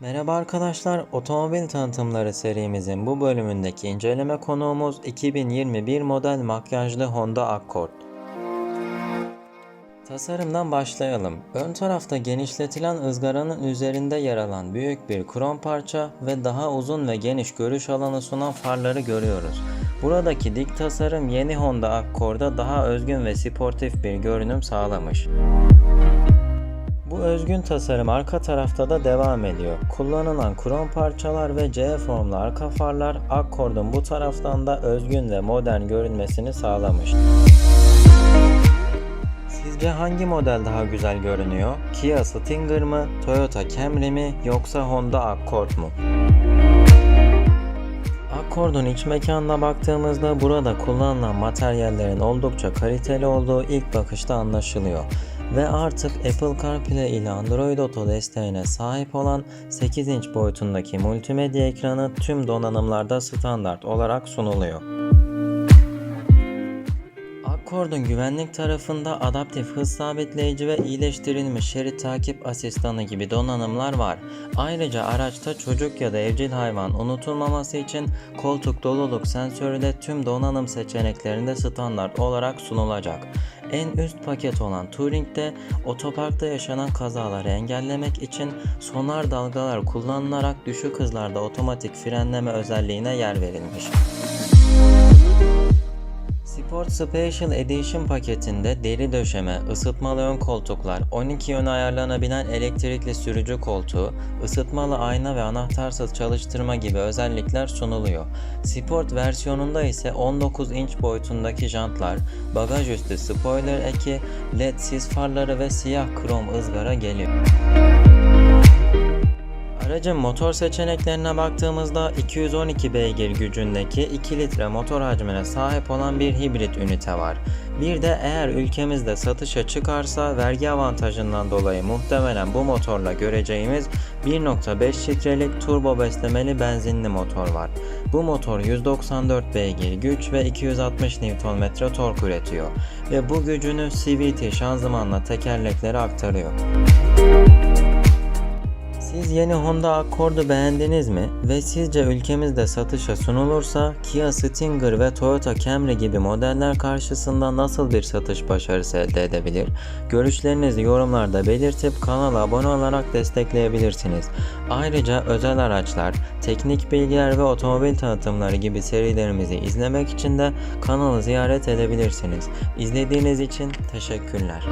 Merhaba arkadaşlar, otomobil tanıtımları serimizin bu bölümündeki inceleme konuğumuz 2021 model makyajlı Honda Accord. Tasarımdan başlayalım. Ön tarafta genişletilen ızgaranın üzerinde yer alan büyük bir krom parça ve daha uzun ve geniş görüş alanı sunan farları görüyoruz. Buradaki dik tasarım yeni Honda Accord'a daha özgün ve sportif bir görünüm sağlamış. Bu özgün tasarım arka tarafta da devam ediyor. Kullanılan krom parçalar ve C formlu arka farlar Accord'un bu taraftan da özgün ve modern görünmesini sağlamış. Sizce hangi model daha güzel görünüyor? Kia Stinger mı, Toyota Camry mi yoksa Honda Accord mu? Accord'un iç mekanına baktığımızda burada kullanılan materyallerin oldukça kaliteli olduğu ilk bakışta anlaşılıyor. Ve artık Apple CarPlay ile Android Auto desteğine sahip olan 8 inç boyutundaki multimedya ekranı tüm donanımlarda standart olarak sunuluyor. Accord'un güvenlik tarafında adaptif hız sabitleyici ve iyileştirilmiş şerit takip asistanı gibi donanımlar var. Ayrıca araçta çocuk ya da evcil hayvan unutulmaması için koltuk doluluk sensörü de tüm donanım seçeneklerinde standart olarak sunulacak. En üst paket olan Touring'de otoparkta yaşanan kazaları engellemek için sonar dalgalar kullanılarak düşük hızlarda otomatik frenleme özelliğine yer verilmiş. Sport Special Edition paketinde deri döşeme, ısıtmalı ön koltuklar, 12 yöne ayarlanabilen elektrikli sürücü koltuğu, ısıtmalı ayna ve anahtarsız çalıştırma gibi özellikler sunuluyor. Sport versiyonunda ise 19 inç boyutundaki jantlar, bagaj üstü spoiler eki, led sis farları ve siyah krom ızgara geliyor. Aracın motor seçeneklerine baktığımızda 212 beygir gücündeki 2 litre motor hacmine sahip olan bir hibrit ünite var. Bir de eğer ülkemizde satışa çıkarsa vergi avantajından dolayı muhtemelen bu motorla göreceğimiz 1.5 litrelik turbo beslemeli benzinli motor var. Bu motor 194 beygir güç ve 260 Nm tork üretiyor ve bu gücünü CVT şanzımanla tekerleklere aktarıyor. Siz yeni Honda Accord'u beğendiniz mi? Ve sizce ülkemizde satışa sunulursa Kia Stinger ve Toyota Camry gibi modeller karşısında nasıl bir satış başarısı elde edebilir? Görüşlerinizi yorumlarda belirtip kanala abone olarak destekleyebilirsiniz. Ayrıca özel araçlar, teknik bilgiler ve otomobil tanıtımları gibi serilerimizi izlemek için de kanalı ziyaret edebilirsiniz. İzlediğiniz için teşekkürler.